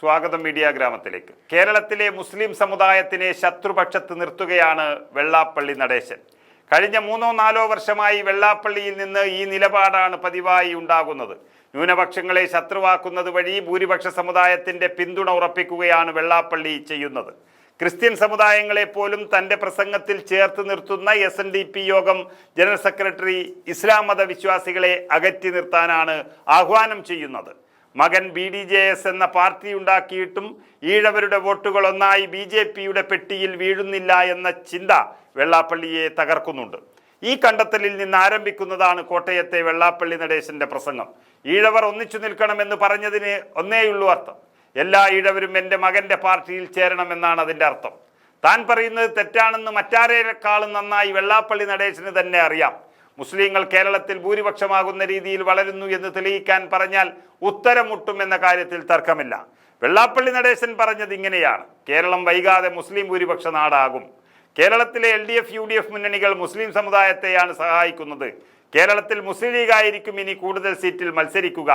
സ്വാഗതം മീഡിയ ഗ്രാമത്തിലേക്ക്. കേരളത്തിലെ മുസ്ലിം സമുദായത്തിനെ ശത്രുപക്ഷത്ത് നിർത്തുകയാണ് വെള്ളാപ്പള്ളി നടേശൻ. കഴിഞ്ഞ മൂന്നോ നാലോ വർഷമായി വെള്ളാപ്പള്ളിയിൽ നിന്ന് ഈ നിലപാടാണ് പതിവായി ഉണ്ടാകുന്നത്. ന്യൂനപക്ഷങ്ങളെ ശത്രുവാക്കുന്നത് വഴി ഭൂരിപക്ഷ സമുദായത്തിന്റെ പിന്തുണ ഉറപ്പിക്കുകയാണ് വെള്ളാപ്പള്ളി ചെയ്യുന്നത്. ക്രിസ്ത്യൻ സമുദായങ്ങളെ പോലും തന്റെ പ്രസംഗത്തിൽ ചേർത്ത് നിർത്തുന്ന എസ് എൻ ഡി പി യോഗം ജനറൽ സെക്രട്ടറി ഇസ്ലാം മത വിശ്വാസികളെ അകറ്റി നിർത്താനാണ് ആഹ്വാനം ചെയ്യുന്നത്. മകൻ ബി ഡി ജെ എസ് എന്ന പാർട്ടി ഉണ്ടാക്കിയിട്ടും ഈഴവരുടെ വോട്ടുകൾ ഒന്നായി ബി ജെ പിയുടെ പെട്ടിയിൽ വീഴുന്നില്ല എന്ന ചിന്ത വെള്ളാപ്പള്ളിയെ തകർക്കുന്നുണ്ട്. ഈ കണ്ടെത്തലിൽ നിന്ന് ആരംഭിക്കുന്നതാണ് കോട്ടയത്തെ വെള്ളാപ്പള്ളി നടേശന്റെ പ്രസംഗം. ഈഴവർ ഒന്നിച്ചു നിൽക്കണമെന്ന് പറഞ്ഞതിന് ഒന്നേയുള്ളൂ അർത്ഥം. എല്ലാ ഈഴവരും എന്റെ മകന്റെ പാർട്ടിയിൽ ചേരണമെന്നാണ് അതിന്റെ അർത്ഥം. താൻ പറയുന്നത് തെറ്റാണെന്ന് മറ്റാരേക്കാളും നന്നായി വെള്ളാപ്പള്ളി നടേശന് തന്നെ അറിയാം. മുസ്ലിങ്ങൾ കേരളത്തിൽ ഭൂരിപക്ഷമാകുന്ന രീതിയിൽ വളരുന്നു എന്ന് തെളിയിക്കാൻ പറഞ്ഞാൽ ഉത്തരം മുട്ടും എന്ന കാര്യത്തിൽ തർക്കമില്ല. വെള്ളാപ്പള്ളി നടേശൻ പറഞ്ഞത് ഇങ്ങനെയാണ്. കേരളം വൈകാതെ മുസ്ലിം ഭൂരിപക്ഷ നാടാകും. കേരളത്തിലെ L D F U D F മുന്നണികൾ മുസ്ലിം സമുദായത്തെയാണ് സഹായിക്കുന്നത്. കേരളത്തിൽ മുസ്ലിം ലീഗായിരിക്കും ഇനി കൂടുതൽ സീറ്റിൽ മത്സരിക്കുക.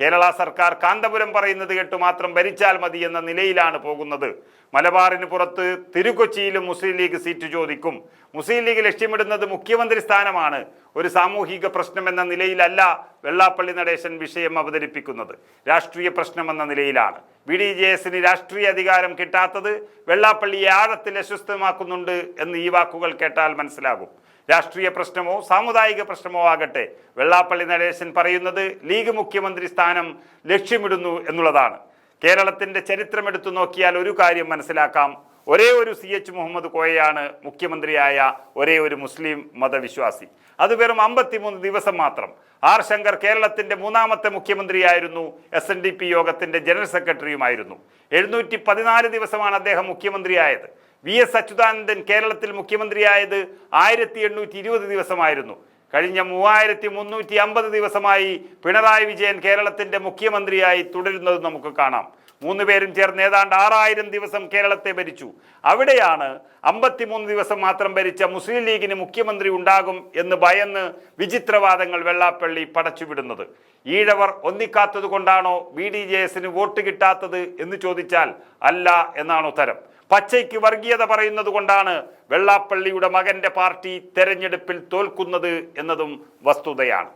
കേരള സർക്കാർ കാന്തപുരം പറയുന്നത് കേട്ട് മാത്രം ഭരിച്ചാൽ മതി എന്ന നിലയിലാണ് പോകുന്നത്. മലബാറിന് പുറത്ത് തിരുക്കൊച്ചിയിലും മുസ്ലിം ലീഗ് സീറ്റ് ചോദിക്കും. മുസ്ലിം ലീഗ് ലക്ഷ്യമിടുന്നത് മുഖ്യമന്ത്രി സ്ഥാനമാണ്. ഒരു സാമൂഹിക പ്രശ്നമെന്ന നിലയിലല്ല വെള്ളാപ്പള്ളി നടേശൻ വിഷയം അവതരിപ്പിക്കുന്നത്. രാഷ്ട്രീയ പ്രശ്നമെന്ന നിലയിലാണ്. ബി ഡി ജെ എസിന് രാഷ്ട്രീയ അധികാരം കിട്ടാത്തത് വെള്ളാപ്പള്ളിയെ ആഴത്തിൽ അസ്വസ്ഥമാക്കുന്നുണ്ട് എന്ന് ഈ വാക്കുകൾ കേട്ടാൽ മനസ്സിലാകും. രാഷ്ട്രീയ പ്രശ്നമോ സാമുദായിക പ്രശ്നമോ ആകട്ടെ വെള്ളാപ്പള്ളി നടേശൻ പറയുന്നത് ലീഗ് മുഖ്യമന്ത്രി സ്ഥാനം ലക്ഷ്യമിടുന്നു എന്നുള്ളതാണ്. കേരളത്തിന്റെ ചരിത്രമെടുത്തു നോക്കിയാൽ ഒരു കാര്യം മനസ്സിലാക്കാം. ഒരേ ഒരു സി എച്ച് മുഹമ്മദ് കോയയാണ് മുഖ്യമന്ത്രിയായ ഒരേ ഒരു മുസ്ലിം മതവിശ്വാസി. അത് വെറും അമ്പത്തിമൂന്ന് ദിവസം മാത്രം. ആർ ശങ്കർ കേരളത്തിന്റെ മൂന്നാമത്തെ മുഖ്യമന്ത്രിയായിരുന്നു എസ് എൻ ഡി പി യോഗത്തിന്റെ ജനറൽ സെക്രട്ടറിയുമായിരുന്നു. എഴുന്നൂറ്റി പതിനാല് ദിവസമാണ് അദ്ദേഹം മുഖ്യമന്ത്രിയായത്. വി എസ് അച്യുതാനന്ദൻ കേരളത്തിൽ മുഖ്യമന്ത്രിയായത് ആയിരത്തി എണ്ണൂറ്റി ഇരുപത് ദിവസമായിരുന്നു. കഴിഞ്ഞ മൂവായിരത്തി മുന്നൂറ്റി അമ്പത് ദിവസമായി പിണറായി വിജയൻ കേരളത്തിന്റെ മുഖ്യമന്ത്രിയായി തുടരുന്നത് നമുക്ക് കാണാം. മൂന്ന് പേരും ചേർന്ന് ഏതാണ്ട് ആറായിരം ദിവസം കേരളത്തെ ഭരിച്ചു. അവിടെയാണ് അമ്പത്തിമൂന്ന് ദിവസം മാത്രം ഭരിച്ച മുസ്ലിം ലീഗിന് മുഖ്യമന്ത്രി ഉണ്ടാകും എന്ന് ഭയന്ന് വിചിത്രവാദങ്ങൾ വെള്ളാപ്പള്ളി പടച്ചുവിടുന്നത്. ഈഴവർ ഒന്നിക്കാത്തത് കൊണ്ടാണോ ബി ഡി ജെ എസിന് വോട്ട് കിട്ടാത്തത് എന്ന് ചോദിച്ചാൽ അല്ല എന്നാണ് ഉത്തരം. പച്ചയ്ക്ക് വർഗീയത പറയുന്നത് കൊണ്ടാണ് വെള്ളാപ്പള്ളിയുടെ മകന്റെ പാർട്ടി തെരഞ്ഞെടുപ്പിൽ തോൽക്കുന്നത് എന്നതും വസ്തുതയാണ്.